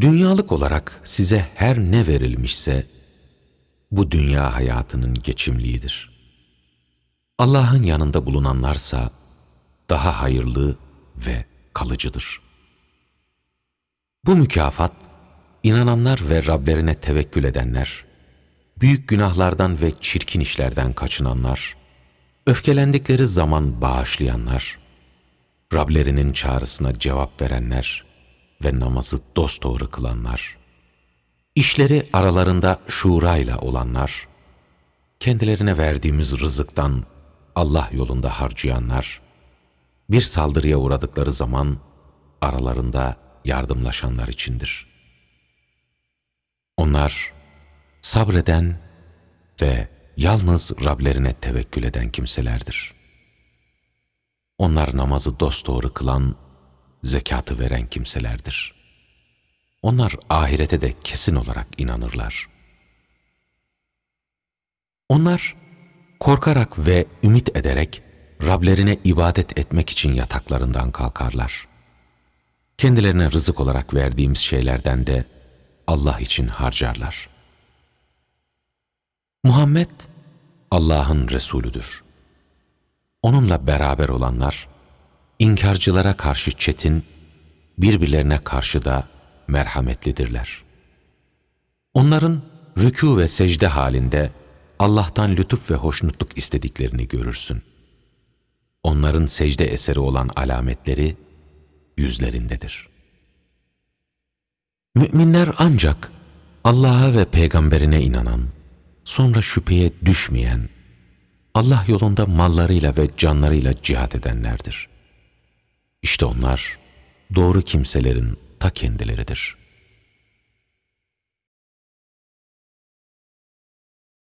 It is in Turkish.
Dünyalık olarak size her ne verilmişse, bu dünya hayatının geçimliğidir. Allah'ın yanında bulunanlarsa daha hayırlı ve kalıcıdır. Bu mükafat, inananlar ve Rablerine tevekkül edenler, büyük günahlardan ve çirkin işlerden kaçınanlar, öfkelendikleri zaman bağışlayanlar, Rablerinin çağrısına cevap verenler ve namazı dosdoğru kılanlar, işleri aralarında şuurayla olanlar, kendilerine verdiğimiz rızıktan Allah yolunda harcayanlar, bir saldırıya uğradıkları zaman aralarında yardımlaşanlar içindir. Onlar sabreden ve yalnız Rablerine tevekkül eden kimselerdir. Onlar namazı dosdoğru kılan, zekatı veren kimselerdir. Onlar ahirete de kesin olarak inanırlar. Onlar korkarak ve ümit ederek Rablerine ibadet etmek için yataklarından kalkarlar. Kendilerine rızık olarak verdiğimiz şeylerden de Allah için harcarlar. Muhammed Allah'ın Resulüdür. Onunla beraber olanlar, inkarcılara karşı çetin, birbirlerine karşı da merhametlidirler. Onların rükû ve secde halinde Allah'tan lütuf ve hoşnutluk istediklerini görürsün. Onların secde eseri olan alametleri yüzlerindedir. Müminler ancak Allah'a ve peygamberine inanan, sonra şüpheye düşmeyen, Allah yolunda mallarıyla ve canlarıyla cihat edenlerdir. İşte onlar doğru kimselerin ta kendileridir.''